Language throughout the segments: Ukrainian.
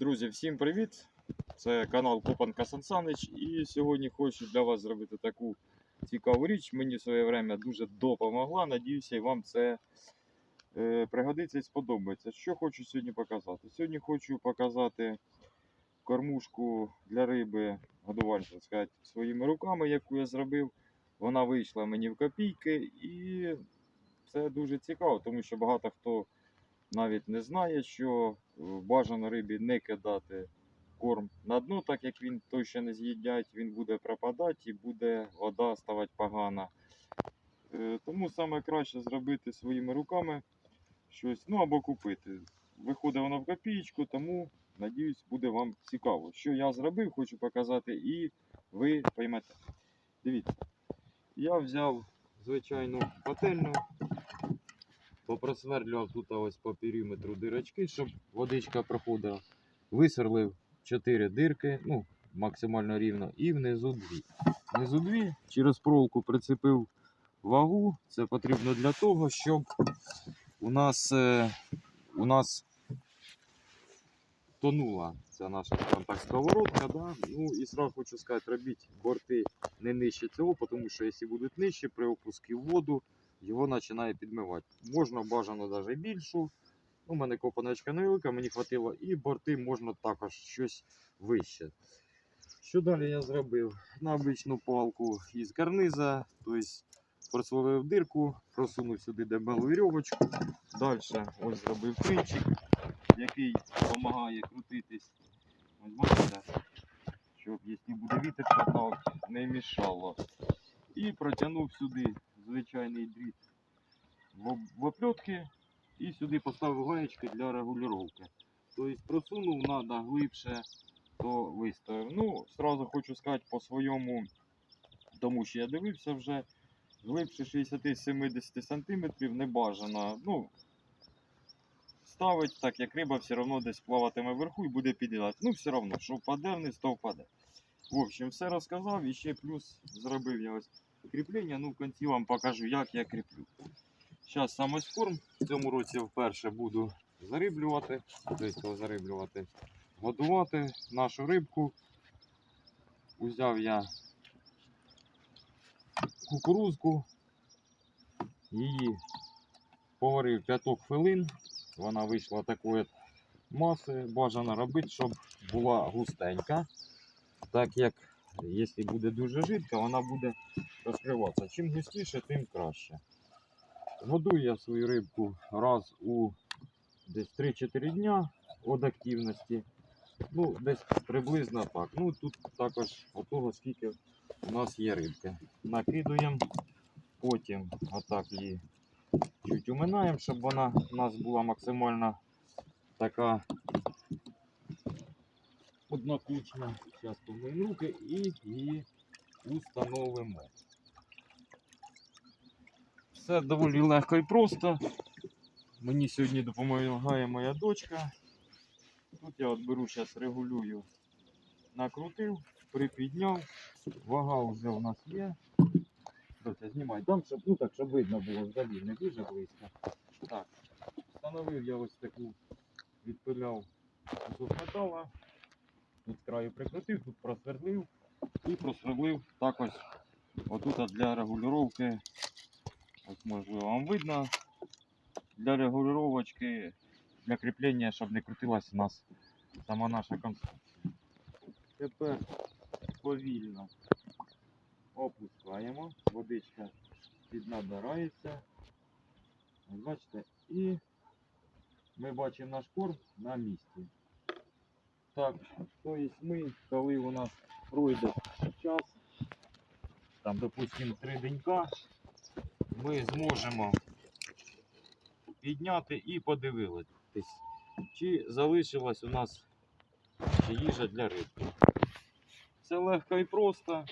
Друзі, всім привіт! Це канал Копанка Сансанич. І сьогодні хочу для вас зробити таку цікаву річ. Мені в своє время дуже допомогла. Надіюся, і вам це е, пригодиться і сподобається. Що хочу сьогодні показати? Сьогодні хочу показати кормушку для риби, годувальця, так сказати, своїми руками, яку я зробив. Вона вийшла мені в копійки, і це дуже цікаво, тому що багато хто навіть не знає, що е, бажано рибі не кидати корм на дно, так як він той ще не з'їдять, він буде пропадати і буде вода ставати погана. Е, Тому саме краще зробити своїми руками щось, ну або купити. Виходить воно в копієчку, тому надіюсь, буде вам цікаво. Що я зробив, хочу показати, і ви поймете. Дивіться, я взяв звичайну пательню, попросверлював тут ось по периметру дирочки, щоб водичка проходила. Висверлив 4 дирки, ну, максимально рівно, і внизу дві. Внизу дві через проволоку прицепив вагу. Це потрібно для того, щоб у нас, е, у нас тонула ця наша так, сковородка. Да? Ну і сразу хочу сказати, робіть борти не нижче цього, тому що якщо будуть нижче, при опуску в воду його починає підмивати. Можна бажано навіть більшу. У мене копаночка невелика, мені хватило, і борти можна також щось вище. Що далі я зробив? На обичну палку із карниза, тобто просверлив дирку, просунув сюди дебелу вірьовочку. Далі ось зробив клинчик, який допомагає крутитись. Ось бачите, щоб якщо буде вітер не мішало. І протягнув сюди звичайний дріт в оплетки і сюди поставив гаєчки для регулювання. Тобто просунув треба глибше, то виставив. Ну, сразу хочу сказати по своєму, тому що я дивився вже, глибше 60-70 см не бажано. Ну, ставить так, як риба все одно десь плаватиме вверху і буде під'їдати. Ну, все одно, що впаде вниз, то впаде. В общем, все розказав і ще плюс зробив я ось кріплення. Ну, в кінці вам покажу, як я кріплю. Зараз саме корм. В цьому році вперше буду зариблювати, тобто зариблювати, годувати нашу рибку. Узяв я кукурузку, її поварив 5 хвилин. Вона вийшла такої маси. Бажано робити, щоб була густенька. Так як, якщо буде дуже жидка, вона буде розкриватися. Чим густіше, тим краще. Годую я свою рибку раз у десь 3-4 дня від активності. Ну, десь приблизно так. Ну, тут також того, скільки у нас є рибки. Накидуємо, потім отак її чуть уминаємо, щоб вона у нас була максимально така однокучна. Зараз помиємо руки і її установимо. Все доволі легко і просто. Мені сьогодні допомагає моя дочка. Тут я от беру, зараз регулюю, накрутив, припідняв. Вага вже у нас є. Доця, знімай там, щоб, ну так, щоб видно було взагалі, не дуже близько. Так, встановив я ось таку, відпиляв кусок метала. Тут краю прикрутив, тут просверлив і просверлив також отут от для регулювання Ось можливо вам видно. Для регулювачки, для кріплення, щоб не крутилась у нас сама наша конструкція. Тепер повільно опускаємо, водичка піднабирається. Бачите, і ми бачимо наш корм на місці. Так, тобто ми, коли у нас пройде час, там, допустимо, три денька, ми зможемо підняти і подивитись, чи залишилась у нас їжа для рибки. Все легко і просто.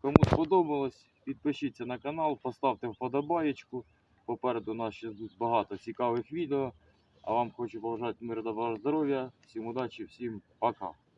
Кому сподобалось, підпишіться на канал, поставте вподобаєчку. Попереду нас ще багато цікавих відео. А вам хочу побажати миру, добра, здоров'я, всім удачі, всім пока.